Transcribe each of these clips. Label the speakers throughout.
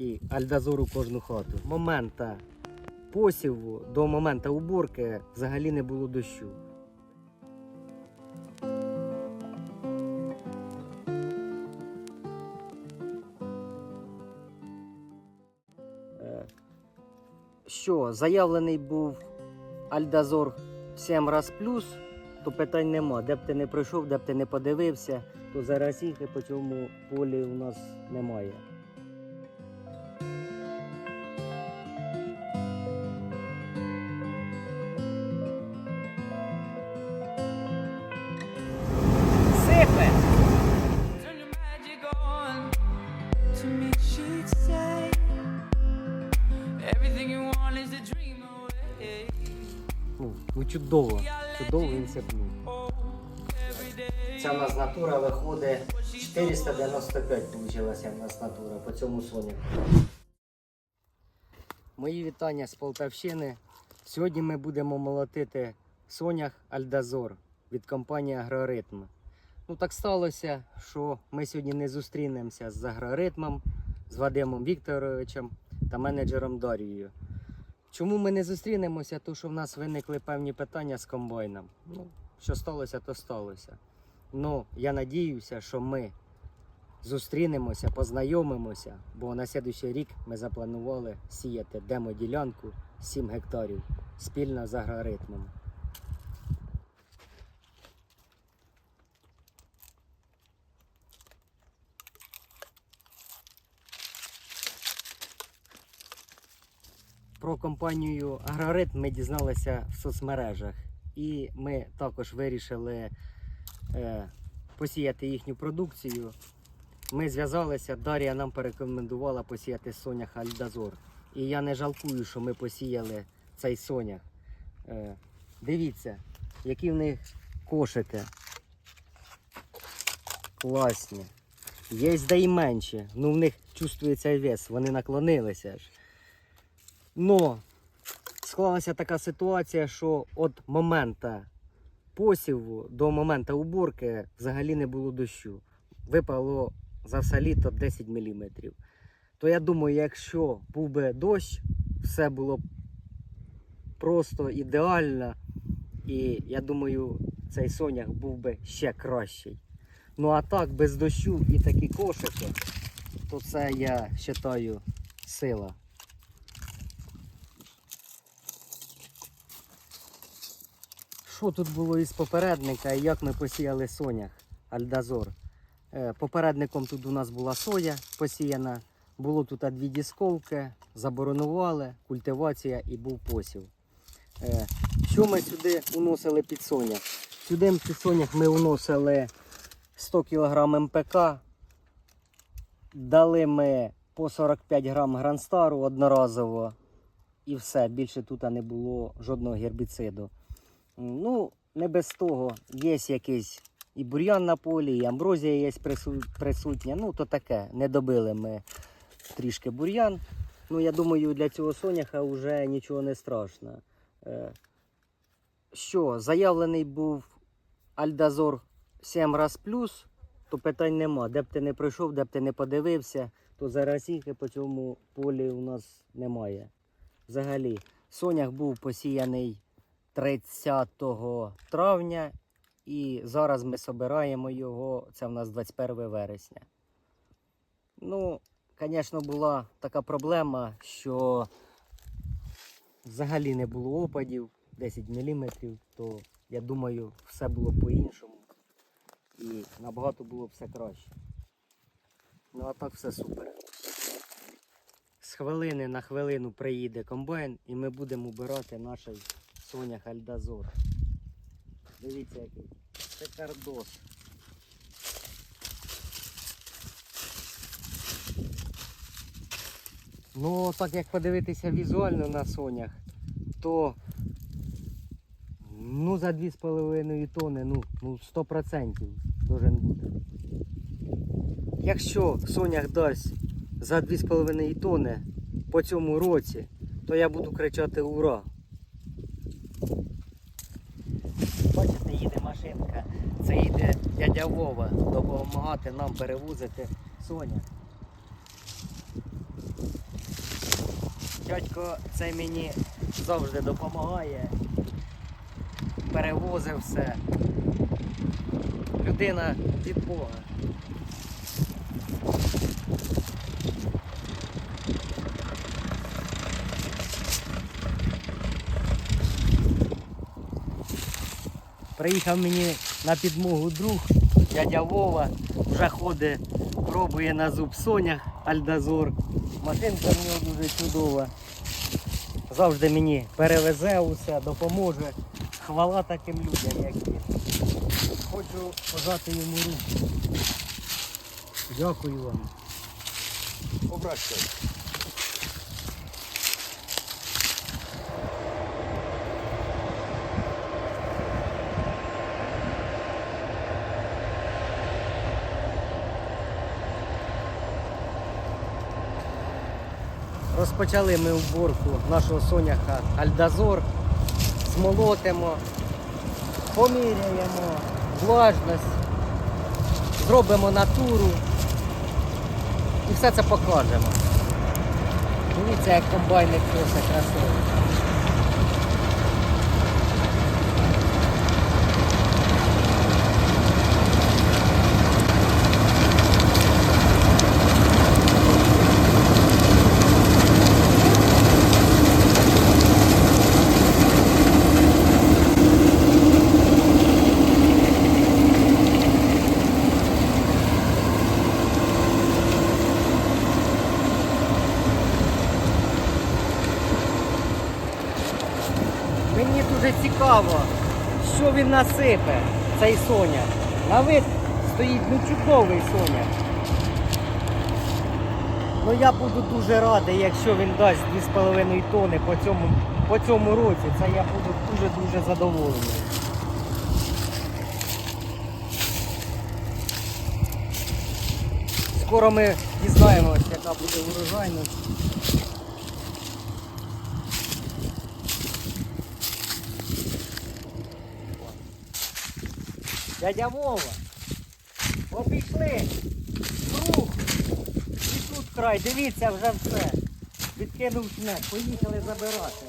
Speaker 1: і альдазор у кожну хату. Момента посіву до моменту уборки взагалі не було дощу. Е, Що, заявлений був Альдазор 7 раз плюс, то питань нема. Де б ти не пройшов, де б ти не подивився, то зараз їх по цьому полі у нас немає. Ну, ну чудово, чудово.
Speaker 2: Oh.
Speaker 1: Ця в нас натура виходить 495 вийшла в нас натура по цьому соняку. Мої вітання з Полтавщини. Сьогодні ми будемо молотити сонях Альдазор від компанії Агроритм. Ну так сталося, що ми сьогодні не зустрінемося з агроритмом, з Вадимом Вікторовичем та менеджером Дарією. Чому ми не зустрінемося? Тому що в нас виникли певні питання з комбайном. Ну, що сталося, то сталося. Ну, я надіюся, що ми зустрінемося, познайомимося, бо на наступний рік ми запланували сіяти демо-ділянку 7 гектарів спільно з агроритмом. Про компанію Агроритм ми дізналися в соцмережах, і ми також вирішили е, посіяти їхню продукцію. Ми зв'язалися, Дар'я нам порекомендувала посіяти сонях Альдазор. І я не жалкую, що ми посіяли цей сонях. Е, дивіться, які в них кошики. Класні. Є да й менші. Ну в них чувствується вес, вони наклонилися ж. Но склалася така ситуація, що від моменту посіву до моменту уборки взагалі не було дощу. Випало за все літо 10 мм. То я думаю, якщо був би дощ, все було б просто ідеально. І я думаю, цей сонях був би ще кращий. Ну а так, без дощу і такі кошики, то це я вважаю сила. Що тут було із попередника і як ми посіяли сонях Альдазор? Е, Попередником тут у нас була соя посіяна, було тут дві дісковки, заборонували, культивація і був посів. Е, Що ми сюди уносили під сонях? Сюди під сонях ми уносили 100 кг МПК, дали ми по 45 грам гранстару одноразово і все, більше тут не було жодного гербіциду. Ну, не без того, є якийсь і бур'ян на полі, і амброзія є присутня. Ну, то таке, не добили ми трішки бур'ян. Ну, я думаю, для цього соняха вже нічого не страшно. Е, Що, заявлений був Альдазор 7 раз плюс, то питань нема. Де б ти не пройшов, де б ти не подивився, то зараз по цьому полі у нас немає. Взагалі, сонях був посіяний 30 травня, і зараз ми собираємо його. Це в нас 21 вересня. Ну, звісно, була така проблема, що взагалі не було опадів 10 мм, то я думаю, все було по-іншому. І набагато було все краще. Ну а так все супер. З хвилини на хвилину приїде комбайн і ми будемо убирати наш сонях Альдазор. Дивіться який. Це кардос. Ну, так як подивитися візуально на сонях, то ну за 2,5 тонни, ну, ну 100% должен бути. Якщо сонях дасть за 2,5 тонни по цьому році, то я буду кричати ура. Бачите, їде машинка. Це йде дядя Вова допомагати нам перевозити Соня. Дядько це мені завжди допомагає. Перевозив все. Людина від Бога. Приїхав мені на підмогу друг, дядя Вова, вже ходить, пробує на зуб сонях Альдазор. Машинка в нього дуже чудова. Завжди мені перевезе усе, допоможе. Хвала таким людям, як він. Хочу пожати йому руку. Дякую вам.
Speaker 3: Обращай.
Speaker 1: Розпочали ми уборку нашого соняха Альдазор. Смолотимо, поміряємо влажність, зробимо натуру і все це покажемо. Дивіться, як комбайник просто красиво. Мені дуже цікаво, що він насипе, цей соняк. На вид стоїть ну чудовий соняк. Ну я буду дуже радий, якщо він дасть 2,5 тони по цьому, по цьому році. Це я буду дуже-дуже задоволений. Скоро ми дізнаємося, яка буде урожайність. Дядя Вова, обійшли круг. І тут край, дивіться вже все. Відкинув снег, поїхали забирати.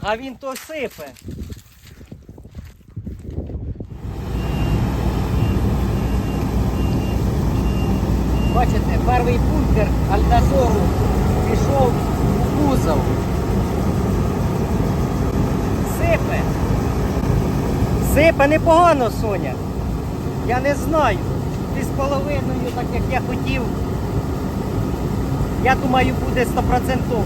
Speaker 1: А він то сипе. Бачите, перший бункер Альдазору пішов у кузов. Сипе. Сипе непогано, Соня. Я не знаю. Ти з половиною, так як я хотів. Я думаю, буде стопроцентово.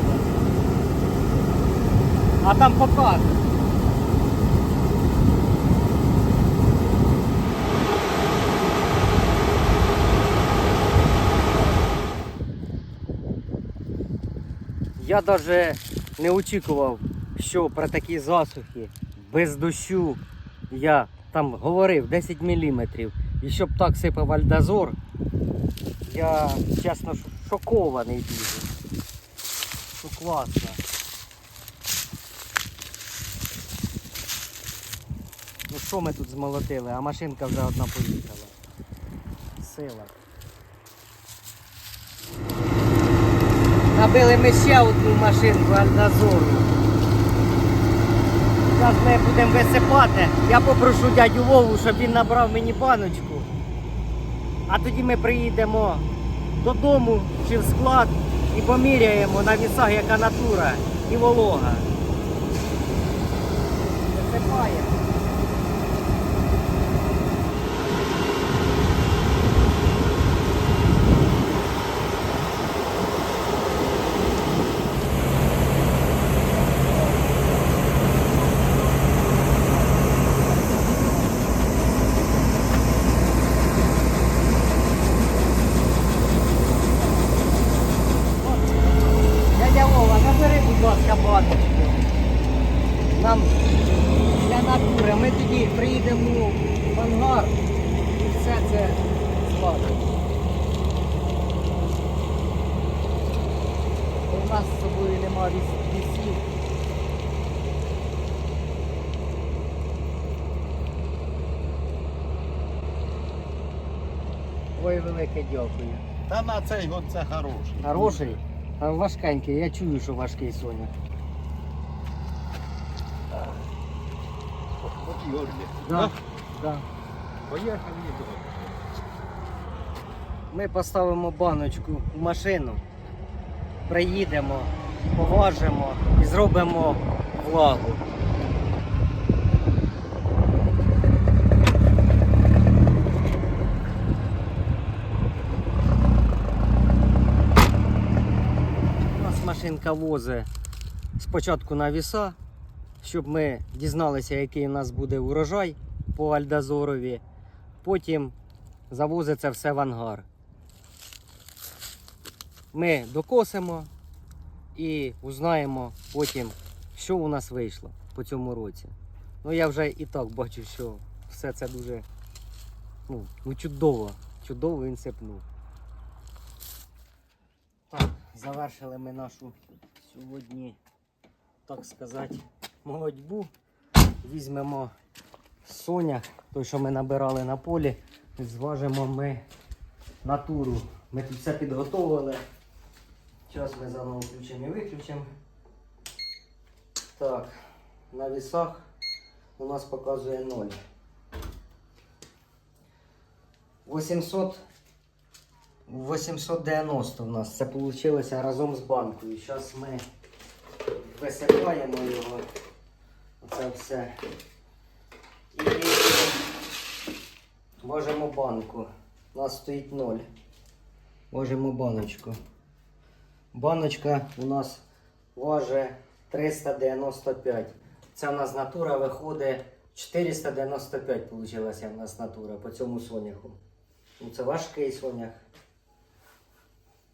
Speaker 1: А там покажу. Я навіть не очікував, що при такій засухі, без дощу, я там говорив 10 мм. І щоб так сипав альдазор, я чесно шокований дуже. Що класно. Ну що ми тут змолотили, а машинка вже одна поїхала. Сила. Набили ми ще одну машинку Альдазору. Зараз ми будемо висипати. Я попрошу дядю Вову, щоб він набрав мені баночку. А тоді ми приїдемо додому чи в склад і поміряємо на вісах, яка натура і волога. Висипаємо. Дядя Вова, набери, будь ласка, баночку. Нам для натури. Ми тоді приїдемо ангар і все це складемо. У нас з собою нема віс- вісів. Ой, велике дякую.
Speaker 3: Та на цей год це хороший.
Speaker 1: Хороший. А важкенький, я чую, що важкий соняк.
Speaker 3: От Йорлі.
Speaker 1: Да, да.
Speaker 3: Поїхав.
Speaker 1: Ми поставимо баночку в машину, приїдемо, поважимо і зробимо влагу. У нас машинка возить спочатку на віса, щоб ми дізналися, який у нас буде урожай по Альдазорові. Потім завозиться все в ангар. Ми докосимо і узнаємо потім, що у нас вийшло по цьому році. Ну я вже і так бачу, що все це дуже ну, ну чудово. Чудово він сипнув. Так, завершили ми нашу сьогодні, так сказати, молодьбу. Візьмемо сонях, той, що ми набирали на полі, зважимо ми натуру. Ми тут все підготовили. Зараз ми заново включимо і виключимо. Так, на вісах у нас показує 0. 800 890 у нас це вийшло разом з банкою. Зараз ми висипаємо його. Оце все. І Можемо банку. У нас стоїть 0. Можемо баночку. Баночка у нас важить 395. Це у нас натура виходить 495 вийшла у нас натура по цьому соняху. Ну, це важкий сонях.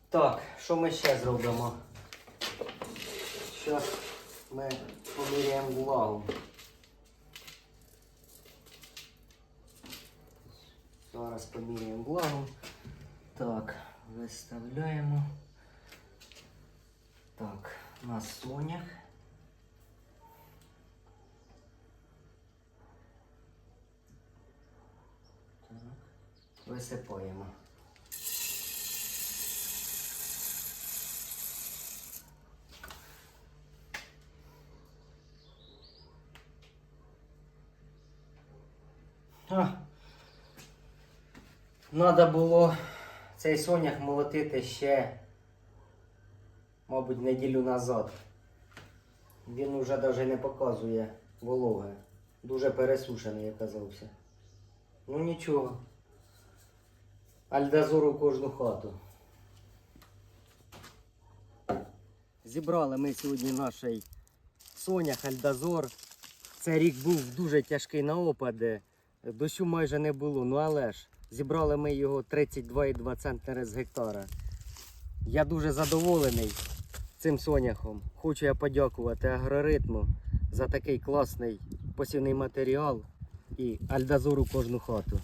Speaker 1: Так, що ми ще зробимо? Зараз ми поміряємо влагу. Зараз поміряємо влагу. Так, виставляємо. Так, на сонях. Висипаємо. А, Надо було цей сонях молотити ще, мабуть, неділю назад. Він уже навіть не показує вологе. Дуже пересушений, як казався. Ну нічого. Альдазор у кожну хату. Зібрали ми сьогодні наш сонях, альдазор. Цей рік був дуже тяжкий на опади. Дощу майже не було, ну але ж зібрали ми його 32,2 центнери з гектара. Я дуже задоволений цим соняхом. Хочу я подякувати агроритму за такий класний посівний матеріал і альдазуру кожну хату.